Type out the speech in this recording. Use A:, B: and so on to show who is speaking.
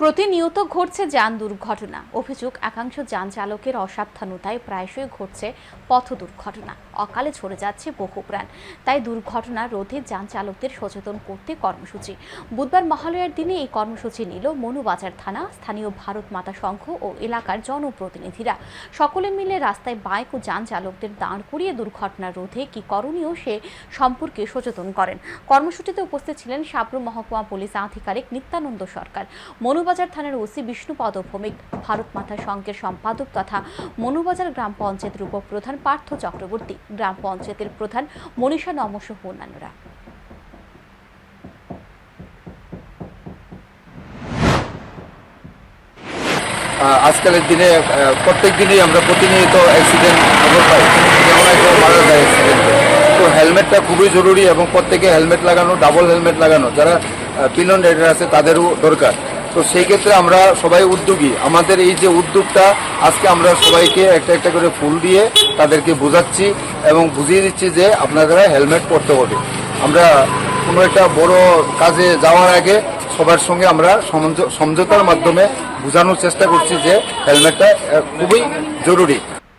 A: প্রতিনিয়ত ঘটছে যান দুর্ঘটনা। অভিযোগ একাংশ যান চালকের অসাবধানতায় প্রায়শই ঘটছে পথ দুর্ঘটনা অকালে ঝরে যাচ্ছে বহু প্রাণ। তাই দুর্ঘটনা রোধে যান চালকদের সচেতন করতে কর্মসূচি। বুধবার মহালয়ার দিনে এই কর্মসূচি নিল মনুবাজার থানা, স্থানীয় ভারত মাতা সংঘ ও এলাকার জনপ্রতিনিধিরা। সকলে মিলে রাস্তায় বাইক ও যান চালকদের দাঁড় করিয়ে দুর্ঘটনা রোধে কি করণীয় সে সম্পর্কে সচেতন করেন। কর্মসূচিতে উপস্থিত ছিলেন সাবরু মহকুমা পুলিশ আধিকারিক নিত্যানন্দ সরকার, মনুবাজার থানার ওসি বিষ্ণুপদ ভৌমিক ভারত মাতা সংঘের সম্পাদক তথা মনুবাজার গ্রাম পঞ্চায়েতের উপপ্রধান পার্থ চক্রবর্তী। গ্রাম পঞ্চায়েতের প্রধান মনীষা নমস অন্যান্যরা।
B: আজকালের দিনে প্রত্যেক দিনই আমরা প্রতিনিয়ত অ্যাক্সিডেন্ট খবর পাই। যেমন একজন মারা যায় অ্যাক্সিডেন্টে তো হেলমেটটা খুবই জরুরি এবং প্রত্যেকে হেলমেট লাগানো ডাবল হেলমেট লাগানো, যারা পিলন রাইডার আছে তাদেরও দরকার। তো সেই ক্ষেত্রে আমরা সবাই উদ্যোগী। আমাদের এই যে উদ্যোগটা, আজকে আমরা সবাইকে একটা একটা করে ফুল দিয়ে তাদেরকে বোঝাচ্ছি এবং বুঝিয়ে দিচ্ছি যে আপনারা হেলমেট পরতে হবে। আমরা কোনো একটা বড় কাজে যাওয়ার আগে সবার সঙ্গে আমরা সমঝ- সমঝোতার মাধ্যমে বোঝানোর চেষ্টা করছি যে হেলমেটটা খুবই জরুরি।